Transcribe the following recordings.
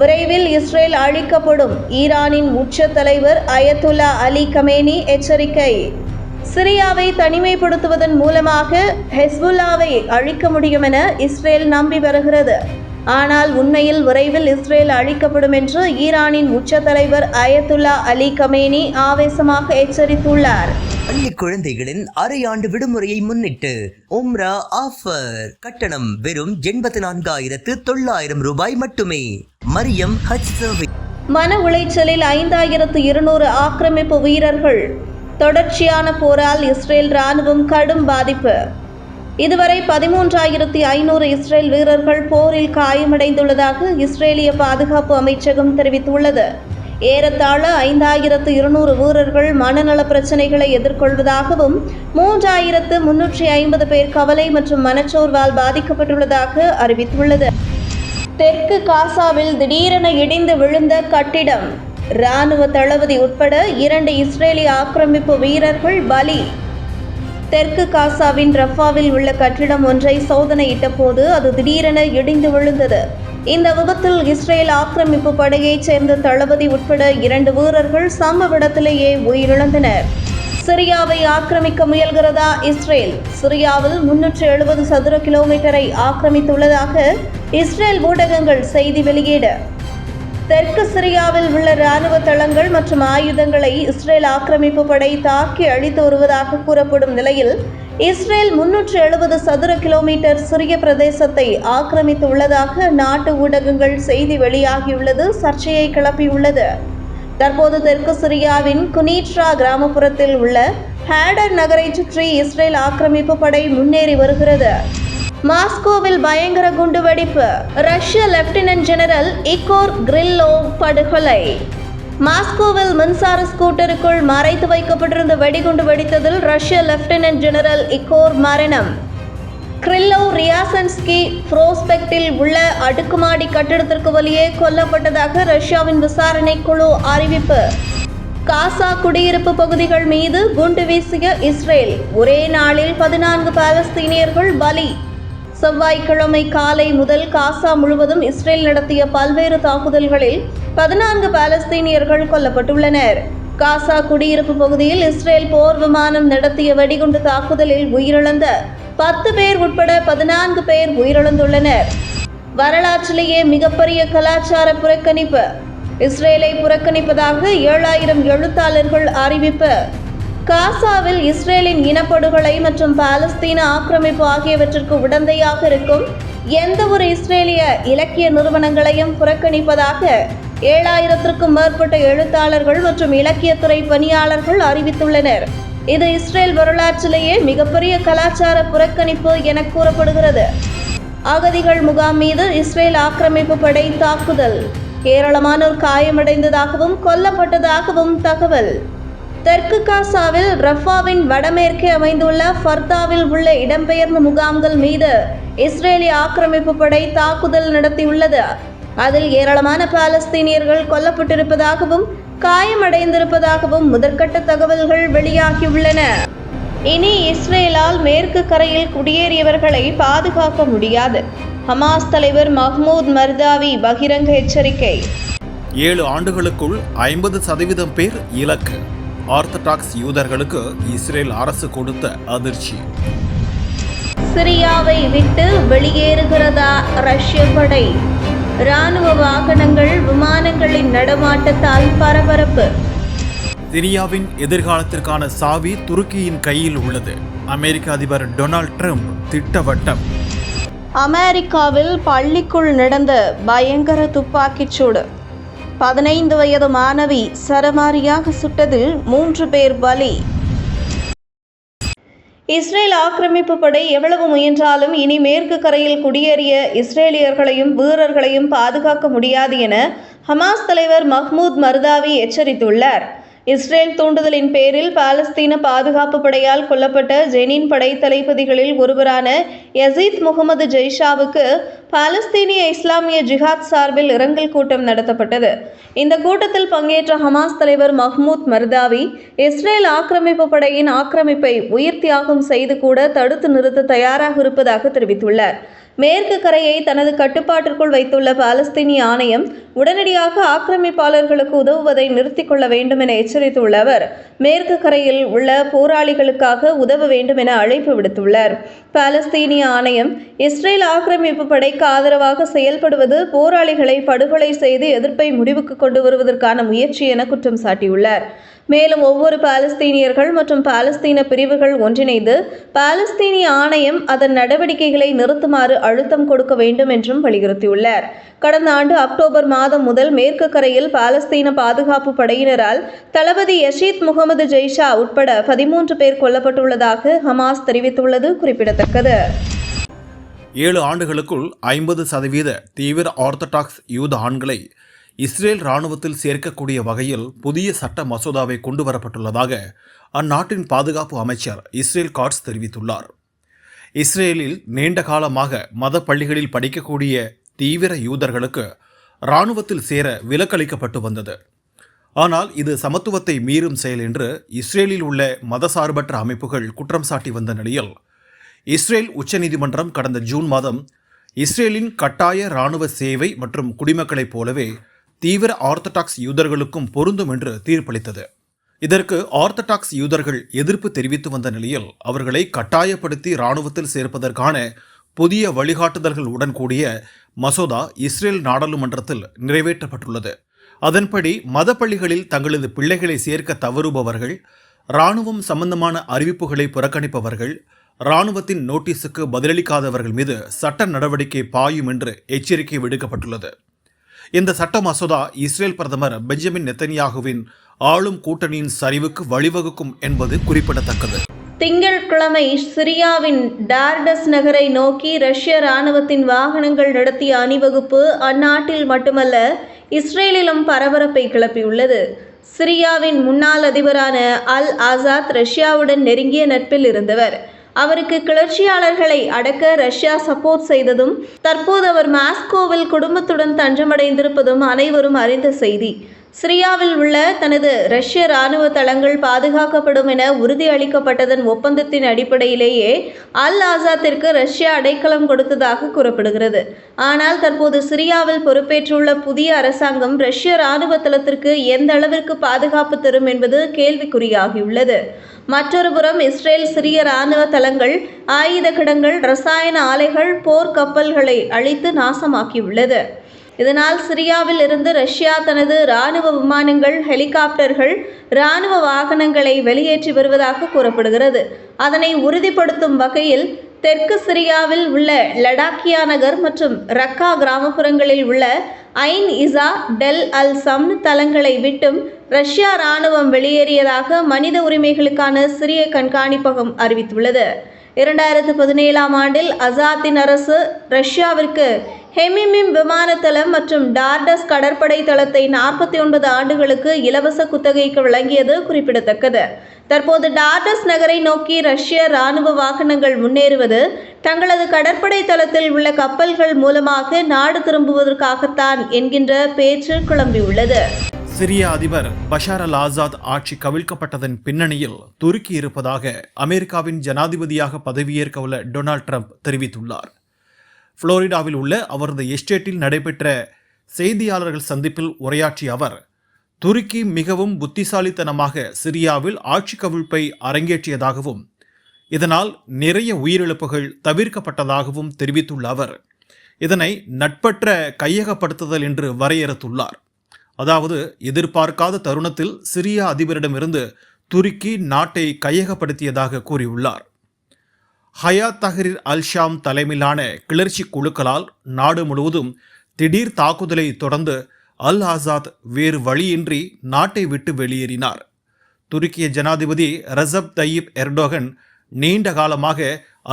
விரைவில் இஸ்ரேல் அழிக்கப்படும் ஈரானின் உச்ச தலைவர் அயத்துல்லா அலி கமேனி எச்சரிக்கை. சிரியாவை தனிமைப்படுத்துவதன் மூலமாக ஹெஸ்புல்லாவை அழிக்க முடியும் என இஸ்ரேல் நம்பி வருகிறது. ஆனால் உண்மையில் விரைவில் இஸ்ரேல் அழிக்கப்படும் என்று ஈரானின் உச்ச தலைவர் அயத்துல்லா அலி கமேனி ஆவேசமாக எச்சரித்துள்ளார். பள்ளி குழந்தைகளின் அரையாண்டு விடுமுறையை முன்னிட்டு உம்ரா ஆஃபர். கட்டணம் வெறும் எண்பத்தி நான்காயிரத்து தொள்ளாயிரம் ரூபாய் மட்டுமே. மரியம் ஹஜ் சர்வீஸ் மன உளைச்சலில் ஐந்தாயிரத்து இருநூறு ஆக்கிரமிப்பு வீரர்கள். தொடர்ச்சியான போரால் இஸ்ரேல் ராணுவம் கடும் பாதிப்பு. இதுவரை பதிமூன்றாயிரத்தி ஐநூறு இஸ்ரேல் வீரர்கள் போரில் காயமடைந்துள்ளதாக இஸ்ரேலிய பாதுகாப்பு அமைச்சகம் தெரிவித்துள்ளது. ஏறத்தாழ ஐந்தாயிரத்து இருநூறு வீரர்கள் மனநல பிரச்சினைகளை எதிர்கொள்வதாகவும் மூன்றாயிரத்து முன்னூற்றி ஐம்பது பேர் கவலை மற்றும் மனச்சோர்வால் பாதிக்கப்பட்டுள்ளதாக அறிவித்துள்ளது. தெற்கு காசாவில் திடீரென இடிந்து விழுந்த கட்டிடம். இராணுவ தளபதி உட்பட இரண்டு இஸ்ரேலிய ஆக்கிரமிப்பு வீரர்கள் பலி. தெற்கு காசாவின் ரஃபாவில் உள்ள கட்டிடம் ஒன்றை சோதனையிட்ட போது அது திடீரென இடிந்து விழுந்தது. இந்த விபத்தில் இஸ்ரேல் ஆக்கிரமிப்பு படையைச் சேர்ந்த தளபதி உட்பட இரண்டு வீரர்கள் சம்பவ இடத்திலேயே உயிரிழந்தனர். சிரியாவை ஆக்கிரமிக்க முயல்கிறதா இஸ்ரேல்? சிரியாவில் முன்னூற்று எழுபது சதுர கிலோமீட்டரை ஆக்கிரமித்துள்ளதாக இஸ்ரேல் ஊடகங்கள் செய்தி வெளியீடு. தெற்கு சிரியாவில் உள்ள இராணுவ தளங்கள் மற்றும் ஆயுதங்களை இஸ்ரேல் ஆக்கிரமிப்பு படை தாக்கி அழித்து வருவதாக கூறப்படும் நிலையில் இஸ்ரேல் முன்னூற்று எழுபது சதுர கிலோமீட்டர் சிறிய பிரதேசத்தை ஆக்கிரமித்து உள்ளதாக நாட்டு ஊடகங்கள் செய்தி வெளியாகியுள்ளது சர்ச்சையை கிளப்பியுள்ளது. தற்போது தெற்கு சிரியாவின் குனீட்ரா கிராமப்புறத்தில் உள்ள ஹேடர் நகரை சுற்றி இஸ்ரேல் ஆக்கிரமிப்பு படை முன்னேறி வருகிறது. மாஸ்கோவில் பயங்கர குண்டுவெடிப்பு. ரஷ்ய லெப்டினன்ட் ஜெனரல் இகோர் கிரில்லோ படுகொலை. மாஸ்கோவில் மின்சார ஸ்கூட்டருக்குள் மறைத்து வைக்கப்பட்டிருந்த வெடிகுண்டு வெடித்ததில் ரஷ்ய லெப்டினன்ட் ஜெனரல் இகோர் மரணம். கிரில்லோ ரியாசன்ஸ்கி புரோஸ்பெக்டில் உள்ள அடுக்குமாடி கட்டிடத்திற்கு வெளியே கொல்லப்பட்டதாக ரஷ்யாவின் விசாரணை குழு அறிவிப்பு. காசா குடியிருப்பு பகுதிகள் மீது குண்டு வீசிய இஸ்ரேல். ஒரே நாளில் பதினான்கு பாலஸ்தீனியர்கள் பலி. செவ்வாய்க்கிழமை காலை முதல் காசா முழுவதும் இஸ்ரேல் நடத்திய பல்வேறு தாக்குதல்களில் பதினான்கு பாலஸ்தீனியர்கள் கொல்லப்பட்டுள்ளனர். காசா குடியிருப்பு பகுதியில் இஸ்ரேல் போர் விமானம் நடத்திய வெடிகுண்டு தாக்குதலில் உயிரிழந்த பத்து பேர் உட்பட பதினான்கு பேர் உயிரிழந்துள்ளனர். வரலாற்றிலேயே மிகப்பெரிய கலாச்சார புறக்கணிப்பு. இஸ்ரேலை புறக்கணிப்பதாக ஏழாயிரம் எழுத்தாளர்கள் அறிவிப்பு. காசாவில் இஸ்ரேலின் இனப்படுகொலை மற்றும் பாலஸ்தீன ஆக்கிரமிப்பு ஆகியவற்றிற்கு உடந்தையாக இருக்கும் எந்த ஒரு இஸ்ரேலிய இலக்கிய நிறுவனங்களையும் புறக்கணிப்பதாக ஏழாயிரத்திற்கும் மேற்பட்ட எழுத்தாளர்கள் மற்றும் இலக்கியத்துறை பணியாளர்கள் அறிவித்துள்ளனர். இது இஸ்ரேல் வரலாற்றிலேயே மிகப்பெரிய கலாச்சார புறக்கணிப்பு என கூறப்படுகிறது. அகதிகள் முகாம் மீது இஸ்ரேல் ஆக்கிரமிப்பு படை தாக்குதல். ஏராளமானோர் காயமடைந்ததாகவும் கொல்லப்பட்டதாகவும் தகவல். தெற்கு காசாவில் ரஃபாவின் வடமேற்கே அமைந்துள்ள ஃபர்தாவில் உள்ள இடம்பெயர்ந்த முகாம்கள் மீது இஸ்ரேலிய ஆக்கிரமிப்பு படை தாக்குதல் நடத்தியுள்ளது. அதில் ஏராளமான பாலஸ்தீனியர்கள் கொல்லப்பட்டிருப்பதாகவும் காயமடைந்திருப்பதாகவும் முதற்கட்ட தகவல்கள் வெளியாகியுள்ளன. இனி இஸ்ரேலால் மேற்கு கரையில் குடியேறியவர்களை பாதுகாக்க முடியாது. ஹமாஸ் தலைவர் மஹ்மூத் மர்தாவி பகிரங்க எச்சரிக்கை. ஏழு ஆண்டுகளுக்குள் ஐம்பது சதவீதம் பேர் இலக்கு. ஆர்த்தடாக்ஸ் யூதர்களுக்கு இஸ்ரேல் அரசு கொடுத்த அதிர்ச்சி. சிரியாவை விட்டு வெளியேறுகிறதா ரஷ்ய படை? இராணுவ வாகனங்கள் விமானங்களின் நடமாட்டத்தால் பரபரப்பு. சிரியாவின் எதிர்காலத்திற்கான சாவி துருக்கியின் கையில் உள்ளது. அமெரிக்க அதிபர் டொனால்ட் ட்ரம்ப் திட்டவட்டம். அமெரிக்காவில் பள்ளிக்குள் நடந்த பயங்கர துப்பாக்கிச் சூடு. பதினைந்து வயது மாணவி சரமாரியாக சுட்டதில் மூன்று பேர் பலி. இஸ்ரேல் ஆக்கிரமிப்பு படை எவ்வளவு முயன்றாலும் இனி மேற்கு கரையில் குடியேறிய இஸ்ரேலியர்களையும் வீரர்களையும் பாதுகாக்க முடியாது என ஹமாஸ் தலைவர் மஹ்மூத் மர்தாவி எச்சரித்துள்ளார். இஸ்ரேல் தூண்டுதலின் பேரில் பாலஸ்தீன பாதுகாப்பு படையால் கொல்லப்பட்ட ஜெனின் படை தளபதிகளில் ஒருவரான யசீத் முகமது ஜெய்ஷாவுக்கு பாலஸ்தீனிய இஸ்லாமிய ஜிஹாத் சார்பில் இரங்கல் கூட்டம் நடத்தப்பட்டது. இந்த கூட்டத்தில் பங்கேற்ற ஹமாஸ் தலைவர் மஹ்மூத் மர்தாவி இஸ்ரேல் ஆக்கிரமிப்பு படையின் ஆக்கிரமிப்பை உயிர் தியாகம் செய்து கூட தடுத்து நிறுத்த தயாராக இருப்பதாக தெரிவித்துள்ளார். மேற்கு கரையை தனது கட்டுப்பாட்டிற்குள் வைத்துள்ள பாலஸ்தீனிய ஆணையம் உடனடியாக ஆக்கிரமிப்பாளர்களுக்கு உதவுவதை நிறுத்திக் கொள்ள வேண்டும் என எச்சரித்துள்ள அவர். மேற்கு கரையில் உள்ள போராளிகளுக்காக உதவ வேண்டும் என அழைப்பு விடுத்துள்ளார். பாலஸ்தீனிய ஆணையம் இஸ்ரேல் ஆக்கிரமிப்பு படைக்கு ஆதரவாக செயல்படுவது போராளிகளை படுகொலை செய்து எதிர்ப்பை முடிவுக்கு கொண்டு வருவதற்கான முயற்சி என குற்றம் சாட்டியுள்ளார். மேலும் ஒவ்வொரு பாலஸ்தீனியர்கள் மற்றும் பாலஸ்தீன பிரிவுகள் ஒன்றிணைந்து பாலஸ்தீனிய ஆணையம் அதன் நடவடிக்கைகளை நிறுத்துமாறு அழுத்தம் கொடுக்க வேண்டும் என்றும் வலியுறுத்தியுள்ளார். கடந்த ஆண்டு அக்டோபர் மாதம் முதல் மேற்கு கரையில் பாலஸ்தீன பாதுகாப்பு படையினரால் தளபதி யஷீத் முகமது ஜெய்ஷா உட்பட பதிமூன்று பேர் கொல்லப்பட்டுள்ளதாக ஹமாஸ் தெரிவித்துள்ளது குறிப்பிடத்தக்கது. ஏழு ஆண்டுகளுக்குள் ஐம்பது சதவீத தீவிர ஆர்த்தடாக்ஸ் யூத ஆண்களை இஸ்ரேல் இராணுவத்தில் சேர்க்கக்கூடிய வகையில் புதிய சட்ட மசோதாவை கொண்டு வரப்பட்டுள்ளதாக அந்நாட்டின் பாதுகாப்பு அமைச்சர் இஸ்ரேல் காட்ஸ் தெரிவித்துள்ளார். இஸ்ரேலில் நீண்ட காலமாக மத பள்ளிகளில் படிக்கக்கூடிய தீவிர யூதர்களுக்கு இராணுவத்தில் சேர விலக்களிக்கப்பட்டு வந்தது. ஆனால் இது சமத்துவத்தை மீறும் செயல் என்று இஸ்ரேலில் உள்ள மதசார்பற்ற அமைப்புகள் குற்றம் சாட்டி வந்த நிலையில் இஸ்ரேல் உச்சநீதிமன்றம் கடந்த ஜூன் மாதம் இஸ்ரேலின் கட்டாய இராணுவ சேவை மற்றும் குடிமக்களைப் போலவே தீவிர ஆர்த்தடாக்ஸ் யூதர்களுக்கும் பொருந்தும் என்று தீர்ப்பளித்தது. இதற்கு ஆர்த்தடாக்ஸ் யூதர்கள் எதிர்ப்பு தெரிவித்து வந்த நிலையில் அவர்களை கட்டாயப்படுத்தி இராணுவத்தில் சேர்ப்பதற்கான புதிய வழிகாட்டுதல்கள் உடன் கூடிய மசோதா இஸ்ரேல் நாடாளுமன்றத்தில் நிறைவேற்றப்பட்டுள்ளது. அதன்படி மதப்பள்ளிகளில் தங்களது பிள்ளைகளை சேர்க்க தவறுபவர்கள் இராணுவம் சம்பந்தமான அறிவிப்புகளை புறக்கணிப்பவர்கள் இராணுவத்தின் நோட்டீஸுக்கு பதிலளிக்காதவர்கள் மீது சட்ட நடவடிக்கை பாயும் என்று எச்சரிக்கை விடுக்கப்பட்டுள்ளது. இந்த சட்ட மசோதா இஸ்ரேல் பிரதமர் பெஞ்சமின் நெத்தனியாகுவின் ஆளும் கூட்டணியின் சரிவுக்கு வழிவகுக்கும் என்பது குறிப்பிடத்தக்கது. திங்கட்கிழமை சிரியாவின் டார்டஸ் நகரை நோக்கி ரஷ்ய ராணுவத்தின் வாகனங்கள் நடத்திய அணிவகுப்பு அந்நாட்டில் மட்டுமல்ல இஸ்ரேலிலும் பரபரப்பை கிளப்பியுள்ளது. சிரியாவின் முன்னாள் அதிபரான அல் ஆசாத் ரஷ்யாவுடன் நெருங்கிய நட்பில் இருந்தவர். அவருக்கு கிளர்ச்சியாளர்களை அடக்க ரஷ்யா சப்போர்ட் செய்ததும் தற்போது அவர் மாஸ்கோவில் குடும்பத்துடன் தஞ்சமடைந்திருப்பதும் அனைவரும் அறிந்த செய்தி. சிரியாவில் உள்ள தனது ரஷ்ய இராணுவ தளங்கள் பாதுகாக்கப்படும் என உறுதியளிக்கப்பட்டதன் ஒப்பந்தத்தின் அடிப்படையிலேயே அல் ஆசாத்திற்கு ரஷ்யா அடைக்கலம் கொடுத்ததாக கூறப்படுகிறது. ஆனால் தற்போது சிரியாவில் பொறுப்பேற்றுள்ள புதிய அரசாங்கம் ரஷ்ய இராணுவ தளத்திற்கு எந்த அளவிற்கு பாதுகாப்பு தரும் என்பது கேள்விக்குறியாகியுள்ளது. மற்றொரு புறம் இஸ்ரேல் சிறிய இராணுவ தளங்கள் ஆயுத கிடங்கள் ரசாயன ஆலைகள் போர்க்கப்பல்களை அழித்து நாசமாக்கியுள்ளது. இதனால் சிரியாவில் இருந்து ரஷ்யா தனது இராணுவ விமானங்கள் ஹெலிகாப்டர்கள் இராணுவ வாகனங்களை வெளியேற்றி வருவதாக கூறப்படுகிறது. அதனை உறுதிப்படுத்தும் வகையில் தெற்கு சிரியாவில் உள்ள லடாக்கியா நகர் மற்றும் ரக்கா கிராமப்புறங்களில் உள்ள Ain Issa Tell al Samn தளங்களை விட்டும் ரஷ்யா இராணுவம் வெளியேறியதாக மனித உரிமைகளுக்கான சிறிய கண்காணிப்பகம் அறிவித்துள்ளது. இரண்டாயிரத்து பதினேழாம் ஆண்டில் அசாத்தின் அரசு ரஷ்யாவிற்கு ஹெமிமிம் விமானத்தளம் மற்றும் டார்டஸ் கடற்படை தளத்தை நாற்பத்தி ஒன்பது ஆண்டுகளுக்கு இலவச குத்தகைக்கு வழங்கியது குறிப்பிடத்தக்கது. தற்போது டார்டஸ் நகரை நோக்கி ரஷ்ய இராணுவ வாகனங்கள் முன்னேறுவது தங்களது கடற்படை தளத்தில் உள்ள கப்பல்கள் மூலமாக நாடு திரும்புவதற்காகத்தான் என்கின்ற பேச்சு கிளம்பியுள்ளது சிரிய அதிபர் பஷார் அல் ஆசாத் ஆட்சி கவிழ்க்கப்பட்டதன் பின்னணியில் துருக்கி இருப்பதாக அமெரிக்காவின் ஜனாதிபதியாக பதவியேற்க உள்ள டொனால்ட் ட்ரம்ப் தெரிவித்துள்ளார். புளோரிடாவில் உள்ள அவரது எஸ்டேட்டில் நடைபெற்ற செய்தியாளர்கள் சந்திப்பில் உரையாற்றிய அவர் துருக்கி மிகவும் புத்திசாலித்தனமாக சிரியாவில் ஆட்சி கவிழ்ப்பை அரங்கேற்றியதாகவும் இதனால் நிறைய உயிரிழப்புகள் தவிர்க்கப்பட்டதாகவும் தெரிவித்துள்ள அவர் இதனை நட்பற்ற கையகப்படுத்துதல் என்று வரையறுத்துள்ளார். அதாவது எதிர்பார்க்காத தருணத்தில் சிரிய அதிபரிடமிருந்து துருக்கி நாட்டை கையகப்படுத்தியதாக கூறியுள்ளார். ஹயாத் தஹரீர் அல்ஷாம் தலைமையிலான கிளர்ச்சி குழுக்களால் நாடு முழுவதும் திடீர் தாக்குதலை தொடர்ந்து அல் ஆசாத் வேறு வழியின்றி நாட்டை விட்டு வெளியேறினார். துருக்கிய ஜனாதிபதி ரசப் தயீப் எர்டோகன் நீண்ட காலமாக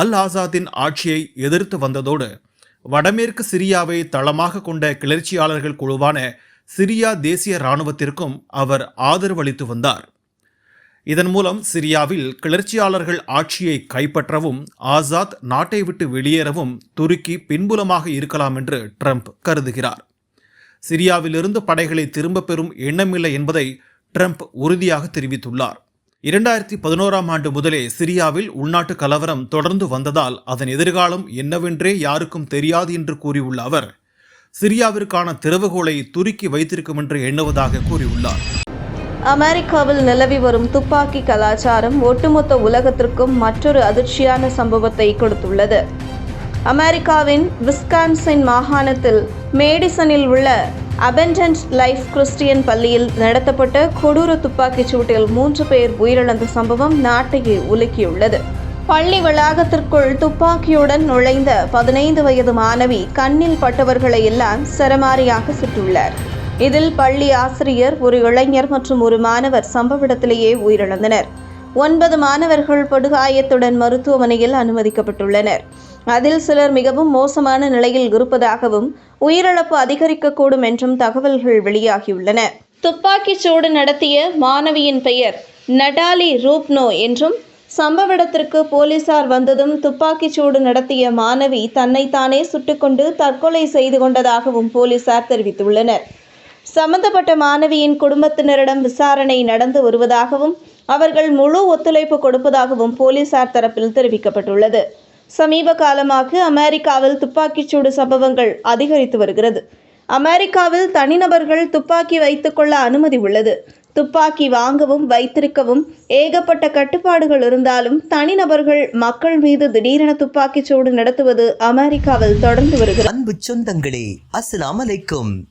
அல் ஆசாத்தின் ஆட்சியை எதிர்த்து வந்ததோடு வடமேற்கு சிரியாவை தளமாக கொண்ட கிளர்ச்சியாளர்கள் குழுவான சிரியா தேசிய இராணுவத்திற்கும் அவர் ஆதரவு அளித்து வந்தார். இதன் மூலம் சிரியாவில் கிளர்ச்சியாளர்கள் ஆட்சியை கைப்பற்றவும் ஆசாத் நாட்டை விட்டு வெளியேறவும் துருக்கி பின்புலமாக இருக்கலாம் என்று ட்ரம்ப் கருதுகிறார். சிரியாவிலிருந்து படைகளை திரும்பப் பெறும் எண்ணமில்லை என்பதை ட்ரம்ப் உறுதியாக தெரிவித்துள்ளார். இரண்டாயிரத்தி பதினோராம் ஆண்டு முதலே சிரியாவில் உள்நாட்டு கலவரம் தொடர்ந்து வந்ததால் அதன் எதிர்காலம் என்னவென்றே யாருக்கும் தெரியாது என்று கூறியுள்ள அவர் சிரியாவிற்கான திறவுகோலை துருக்கி வைத்திருக்கும் என்று எண்ணுவதாக கூறியுள்ளார். அமெரிக்காவில் நிலவி வரும் துப்பாக்கி கலாச்சாரம் ஒட்டுமொத்த உலகத்திற்கும் மற்றொரு அதிர்ச்சியான சம்பவத்தை கொடுத்துள்ளது. அமெரிக்காவின் விஸ்கான்சின் மாகாணத்தில் மேடிசனில் உள்ள அபெண்டன்ட் லைஃப் கிறிஸ்டியன் பள்ளியில் நடத்தப்பட்ட கொடூர துப்பாக்கிச் சூட்டில் மூன்று பேர் உயிரிழந்த சம்பவம் நாட்டையே உலுக்கியுள்ளது. பள்ளி வளாகத்திற்குள் துப்பாக்கியுடன் நுழைந்த பதினைந்து வயது மாணவி கண்ணில் பட்டவர்களை எல்லாம் சரமாரியாக சுட்டுள்ளார். இதில் பள்ளி ஆசிரியர் ஒரு இளைஞர் மற்றும் ஒரு மாணவர் சம்பவ இடத்திலேயே உயிரிழந்தனர். ஒன்பது மாணவர்கள் படுகாயத்துடன் மருத்துவமனையில் அனுமதிக்கப்பட்டுள்ளனர். அதில் சிலர் மிகவும் மோசமான நிலையில் இருப்பதாகவும் உயிரிழப்பு அதிகரிக்கக்கூடும் என்றும் தகவல்கள் வெளியாகியுள்ளன. துப்பாக்கிச் சூடு நடத்திய மாணவியின் பெயர் நடாலி ரூப்னோ என்றும் சம்பவ இடத்திற்கு போலீசார் வந்ததும் துப்பாக்கிச் சூடு நடத்திய மாணவி தன்னைத்தானே சுட்டுக்கொண்டு தற்கொலை செய்து கொண்டதாகவும் போலீசார் தெரிவித்துள்ளனர். சம்பந்தப்பட்ட மாணவியின் குடும்பத்தினரிடம் விசாரணை நடந்து வருவதாகவும் அவர்கள் முழு ஒத்துழைப்பு கொடுப்பதாகவும் போலீசார் தரப்பில் தெரிவிக்கப்பட்டுள்ளது. சமீப காலமாக அமெரிக்காவில் துப்பாக்கிச்சூடு சம்பவங்கள் அதிகரித்து வருகிறது. அமெரிக்காவில் தனிநபர்கள் துப்பாக்கி வைத்துக்கொள்ள அனுமதி உள்ளது. துப்பாக்கி வாங்கவும் வைத்திருக்கவும் ஏகப்பட்ட கட்டுப்பாடுகள் இருந்தாலும் தனிநபர்கள் மக்கள் மீது திடீரென துப்பாக்கிச் சூடு நடத்துவது அமெரிக்காவில் தொடர்ந்து வருகிறது. அன்பு சொந்தங்களே அஸ்லாம் அலைக்கும்.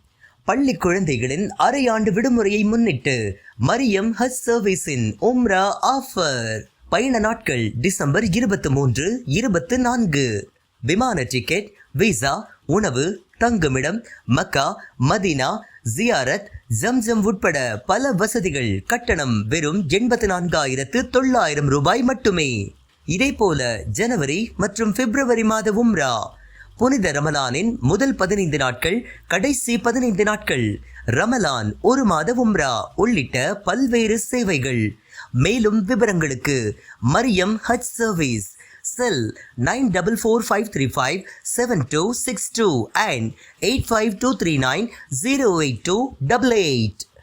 பள்ளி குழந்தைகளின் அரையாண்டு விடுமுறையை முன்னிட்டு மரியம் ஹஸ் சர்வீஸின் உம்ரா ஆஃபர். பயண நாட்கள் டிசம்பர் இருபத்தி மூன்று இருபத்தி நான்கு. விமான டிக்கெட் விசா உணவு தங்குமிடம் மக்கா மதீனா ஜியாரத் ஜம்ஜம் உட்பட பல வசதிகள். கட்டணம் வெறும் எண்பத்தி நான்காயிரத்து தொள்ளாயிரம் ரூபாய் மட்டுமே. இதேபோல ஜனவரி மற்றும் பிப்ரவரி மாத உம்ரா புனித ரமலானின் முதல் பதினைந்து நாட்கள் கடைசி பதினைந்து நாட்கள். ரமலான் ஒரு மாத உம்ரா உள்ளிட்ட பல்வேறு சேவைகள். மேலும் விவரங்களுக்கு Mariyam Hajj service cell nine double four five three five seven two six two and eight five two three nine zero eight two double eight